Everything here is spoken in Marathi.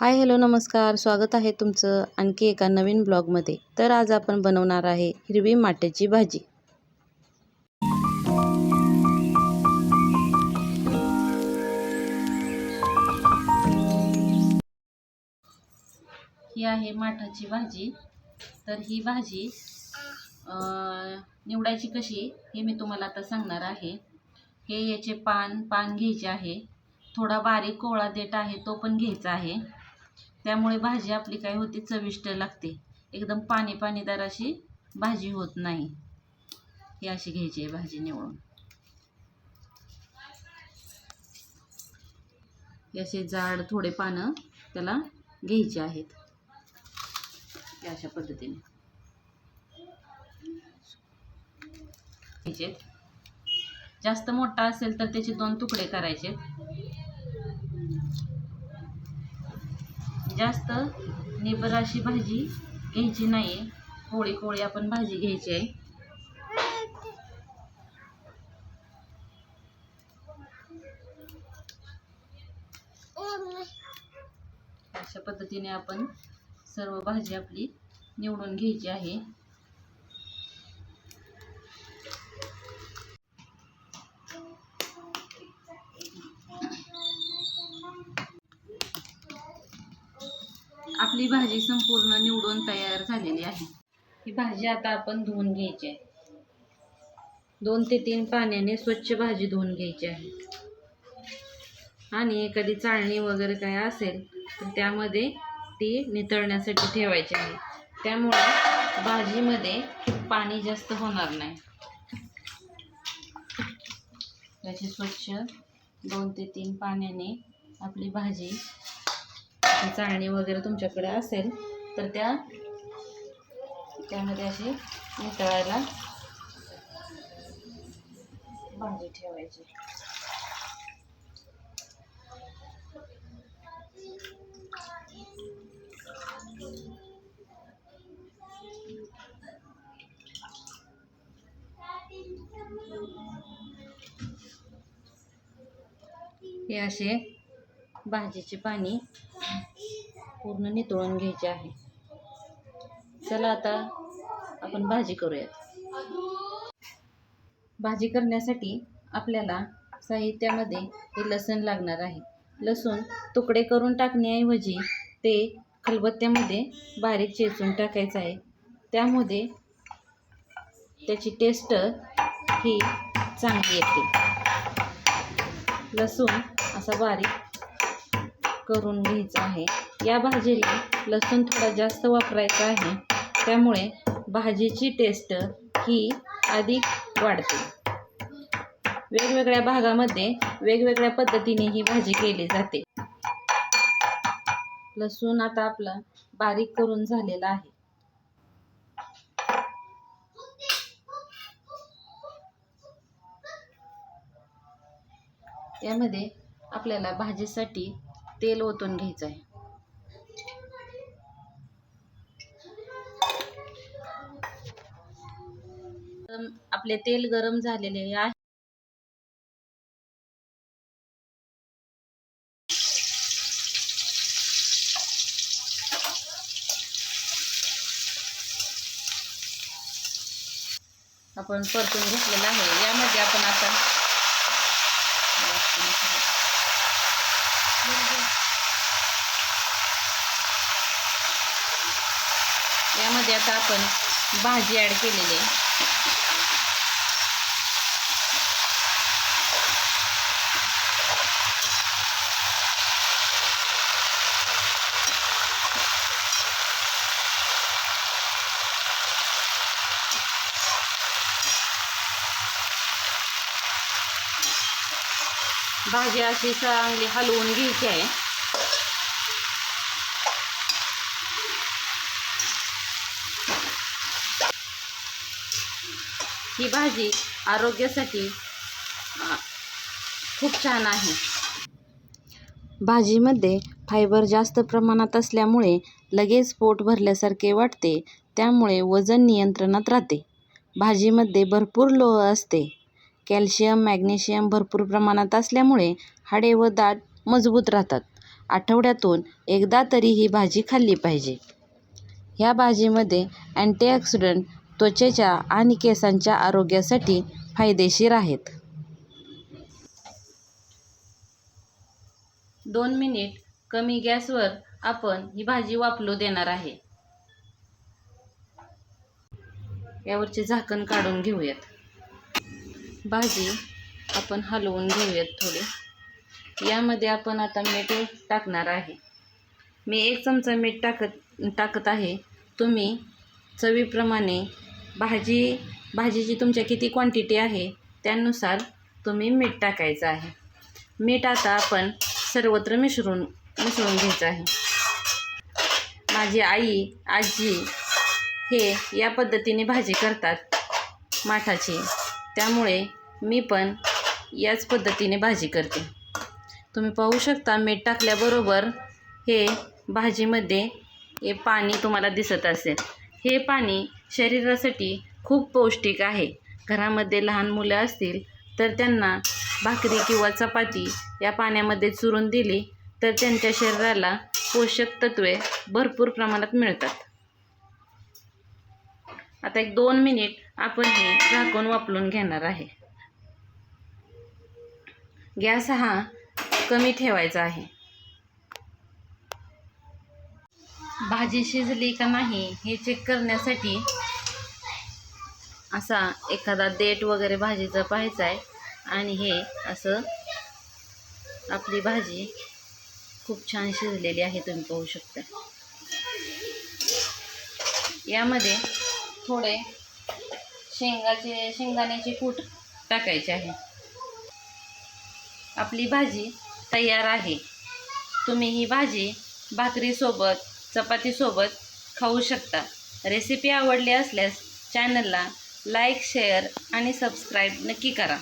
हाय हॅलो नमस्कार. स्वागत आहे तुमचं आणखी एका नवीन ब्लॉगमध्ये. तर आज आपण बनवणार आहे हिरवी माट्याची भाजी. ही आहे माठाची भाजी. तर ही भाजी निवडायची कशी हे मी तुम्हाला आता सांगणार आहे. हे याचे पान पान घ्यायचे आहे. थोडा बारीक कोवळा देठ आहे तो पण घ्यायचा आहे. त्यामुळे भाजी आपली काय होते चविष्ट लागते. एकदम पाणी पाणीदार अशी भाजी होत नाही. ही अशी घ्यायची आहे भाजी निवडून. असे जाड थोडे पानं त्याला घ्यायचे आहेत. अशा पद्धतीने. घ्यायचे जास्त मोठा असेल तर त्याचे दोन तुकडे करायचे जास्त निबर अशी भाजी घ्यायची नाही आहे कोळी कोळी आपण भाजी घ्यायची आहे. अशा पद्धतीने आपण सर्व भाजी आपली निवडून घ्यायची आहे. आपली भाजी संपूर्ण निवडून तयार झालेली आहे. ही भाजी आता आपण धुवून घ्यायची आहे. दोन ते तीन पाण्याने स्वच्छ भाजी धुवून घ्यायची आहे. आणि एखादी चाळणी वगैरे काय असेल तर त्यामध्ये ती नितळण्यासाठी ठेवायची आहे. त्यामुळे भाजीमध्ये पाणी जास्त होणार नाही. त्याची स्वच्छ दोन ते तीन पाण्याने आपली भाजी चाळणी वगैरे तुमच्याकडे असेल तर त्या त्यामध्ये अशी मिसळायला भाजी ठेवायची. हे असे भाजीचे पाणी पूर्ण नितळून घ्यायचे आहे. चला आता आपण भाजी करूयात. भाजी करण्यासाठी आपल्याला साहित्यामध्ये हे लसूण लागणार आहे. लसूण तुकडे करून टाकण्याऐवजी ते खलबत्त्यामध्ये बारीक चेचून टाकायचं आहे. त्यामध्ये त्याची टेस्ट ही चांगली येते. लसूण असा बारीक करून घ्यायचं आहे. या भाजीला लसूण थोडा जास्त वापरायचा आहे. त्यामुळे भाजीची टेस्ट ही अधिक वाढते. वेगवेगळ्या भागामध्ये वेगवेगळ्या पद्धतीने ही भाजी केली जाते. लसूण आता आपला बारीक करून झालेला आहे. त्यामध्ये आपल्याला भाजीसाठी तेल ओतून घ्यायचं आहे आपले तेल गरम झालेले आहे. आपण परतून घेतलेलं आहे. यामध्ये आपण आता यामध्ये आता आपण भाजी ॲड केलेली आहे. भाजी अशी चांगली हलवून घ्यायची आहे. ही भाजी आरोग्यासाठी खूप छान आहे. भाजीमध्ये फायबर जास्त प्रमाणात असल्यामुळे लगेच पोट भरल्यासारखे वाटते त्यामुळे वजन नियंत्रणात राहते. भाजीमध्ये भरपूर लोह असते. कॅल्शियम मॅग्नेशियम भरपूर प्रमाणात असल्यामुळे हाडे व दात मजबूत राहतात. आठवड्यातून एकदा तरी ही भाजी खाल्ली पाहिजे. ह्या भाजीमध्ये अँटीऑक्सिडंट त्वचेच्या आणि केसांच्या आरोग्यासाठी फायदेशीर आहेत. दोन मिनिट कमी गॅसवर आपण ही भाजी वाफलू देणार आहे. यावरचे झाकण काढून घेऊयात. भाजी आपण हलवून घेऊयात थोडी. यामध्ये आपण आता मीठ टाकणार आहे. मी एक चमचा मीठ टाकत टाकत आहे. तुम्ही चवीप्रमाणे भाजी भाजीची तुमच्या किती क्वांटिटी आहे त्यानुसार तुम्ही मीठ टाकायचं आहे. मीठ आता आपण सर्वत्र मिसळून मिसळून घ्यायचं आहे. माझी आई आजी हे या पद्धतीने भाजी करतात माठाची. त्यामुळे मी पण याच पद्धतीने भाजी करते. तुम्ही पाहू शकता मीठ टाकल्याबरोबर हे भाजीमध्ये हे पाणी तुम्हाला दिसत असेल. हे पाणी शरीरासाठी खूप पौष्टिक आहे. घरामध्ये लहान मुलं असतील तर त्यांना भाकरी किंवा चपाती या पाण्यामध्ये चुरून दिली तर त्यांच्या शरीराला पोषक तत्वे भरपूर प्रमाणात मिळतात. आता एक दोन मिनिट आपण हे झाकून वापरून घेणार आहे. गॅस हा कमी ठेवायचा आहे. भाजी शिजली का नाही हे चेक करण्यासाठी असा एखादा देठ वगैरे भाजीचा पाहायचा आहे. आणि हे असं आपली भाजी खूप छान शिजलेली आहे तुम्ही पाहू शकता. यामध्ये थोडे शेंगाचे शेंगदाण्याचे कूट टाकायचे आहे. आपली भाजी तयार आहे. तुम्ही ही भाजी भाकरीसोबत चपातीसोबत खाऊ शकता. रेसिपी आवडली असल्यास चॅनलला लाईक शेअर आणि सबस्क्राईब नक्की करा.